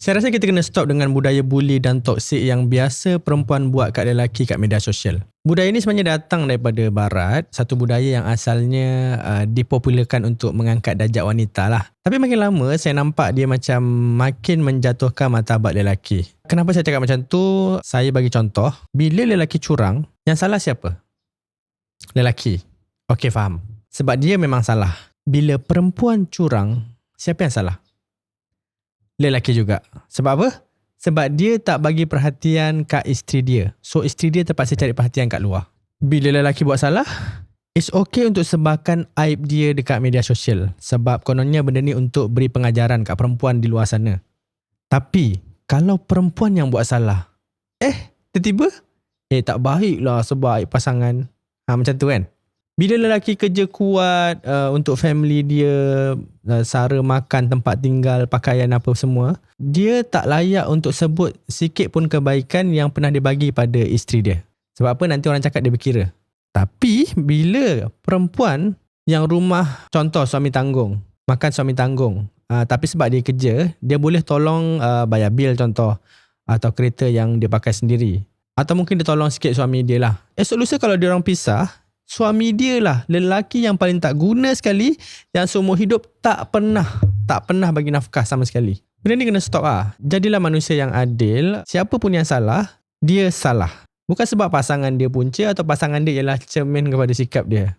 Saya rasa kita kena stop dengan budaya bully dan toksik yang biasa perempuan buat kat lelaki kat media sosial. Budaya ini sebenarnya datang daripada barat, satu budaya yang asalnya uh, dipopularkan untuk mengangkat darjat wanita lah. Tapi makin lama saya nampak dia macam makin menjatuhkan martabat lelaki. Kenapa saya cakap macam tu? Saya bagi contoh, bila lelaki curang, yang salah siapa? Lelaki. Okey faham. Sebab dia memang salah. Bila perempuan curang, siapa yang salah? Lelaki juga. Sebab apa? Sebab dia tak bagi perhatian kat isteri dia. So isteri dia terpaksa cari perhatian kat luar. Bila lelaki buat salah, it's okay untuk sebarkan aib dia dekat media sosial. Sebab kononnya benda ni untuk beri pengajaran kat perempuan di luar sana. Tapi, kalau perempuan yang buat salah, eh, tiba-tiba, eh tak baik lah sebab aib pasangan. Ha, macam tu kan? Bila lelaki kerja kuat uh, untuk family dia, uh, sara makan, tempat tinggal, pakaian apa semua, dia tak layak untuk sebut sikit pun kebaikan yang pernah dibagi pada isteri dia. Sebab apa nanti orang cakap dia berkira. Tapi bila perempuan yang rumah contoh suami tanggung, makan suami tanggung, uh, tapi sebab dia kerja, dia boleh tolong uh, bayar bil contoh atau kereta yang dia pakai sendiri. Atau mungkin dia tolong sikit suami dia lah. Esok lusa kalau dia orang pisah, suami dia lah lelaki yang paling tak guna sekali yang seumur hidup tak pernah tak pernah bagi nafkah sama sekali. Benda ni kena stop ah. Jadilah manusia yang adil. Siapa pun yang salah, dia salah. Bukan sebab pasangan dia punca atau pasangan dia ialah cermin kepada sikap dia.